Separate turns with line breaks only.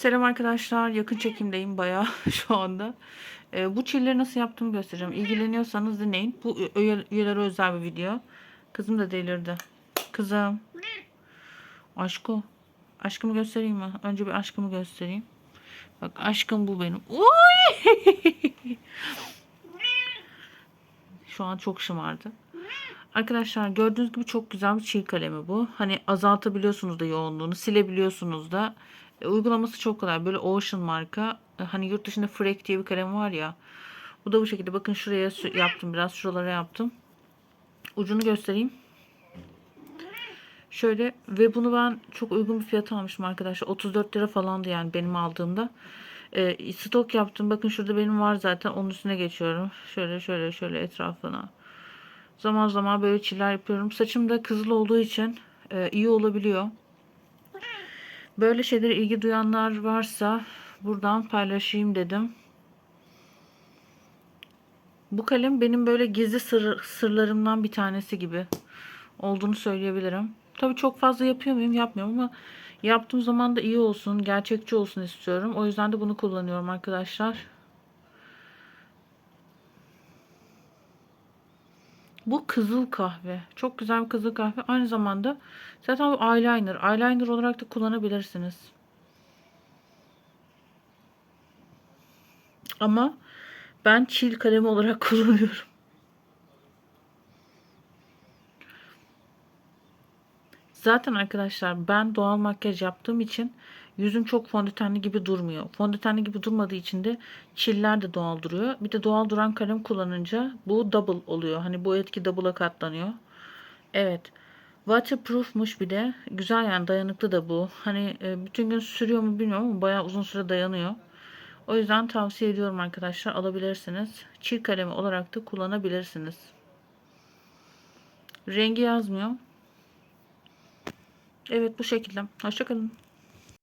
Selam arkadaşlar. Yakın çekimdeyim bayağı şu anda. Ee, bu çilleri nasıl yaptığımı göstereceğim. İlgileniyorsanız dinleyin. Bu üye- üyelere özel bir video. Kızım da delirdi. Kızım. Aşko. Aşkımı göstereyim mi? Önce bir aşkımı göstereyim. Bak aşkım bu benim. Oy! Şu an çok şımardı. Arkadaşlar gördüğünüz gibi çok güzel bir çiğ kalemi bu. Hani azaltabiliyorsunuz da yoğunluğunu, silebiliyorsunuz da. E, uygulaması çok kolay. Böyle Ocean marka. E, hani yurt dışında Freck diye bir kalem var ya. Bu da bu şekilde. Bakın şuraya yaptım biraz. Şuralara yaptım. Ucunu göstereyim. Şöyle ve bunu ben çok uygun bir fiyata almıştım arkadaşlar. 34 lira falandı yani benim aldığımda. E, stok yaptım. Bakın şurada benim var zaten. Onun üstüne geçiyorum. Şöyle şöyle şöyle etrafına. Zaman zaman böyle çiller yapıyorum. Saçım da kızıl olduğu için e, iyi olabiliyor. Böyle şeylere ilgi duyanlar varsa buradan paylaşayım dedim. Bu kalem benim böyle gizli sır, sırlarımdan bir tanesi gibi olduğunu söyleyebilirim. Tabii çok fazla yapıyor muyum? Yapmıyorum ama yaptığım zaman da iyi olsun, gerçekçi olsun istiyorum. O yüzden de bunu kullanıyorum arkadaşlar. Bu kızıl kahve. Çok güzel bir kızıl kahve. Aynı zamanda zaten bu eyeliner. Eyeliner olarak da kullanabilirsiniz. Ama ben çil kalemi olarak kullanıyorum. Zaten arkadaşlar ben doğal makyaj yaptığım için yüzüm çok fondötenli gibi durmuyor. Fondötenli gibi durmadığı için de çiller de doğal duruyor. Bir de doğal duran kalem kullanınca bu double oluyor. Hani bu etki double'a katlanıyor. Evet. Waterproof'muş bir de. Güzel yani dayanıklı da bu. Hani e, bütün gün sürüyor mu bilmiyorum ama bayağı uzun süre dayanıyor. O yüzden tavsiye ediyorum arkadaşlar. Alabilirsiniz. Çil kalemi olarak da kullanabilirsiniz. Rengi yazmıyor. Evet bu şekilde. Hoşçakalın.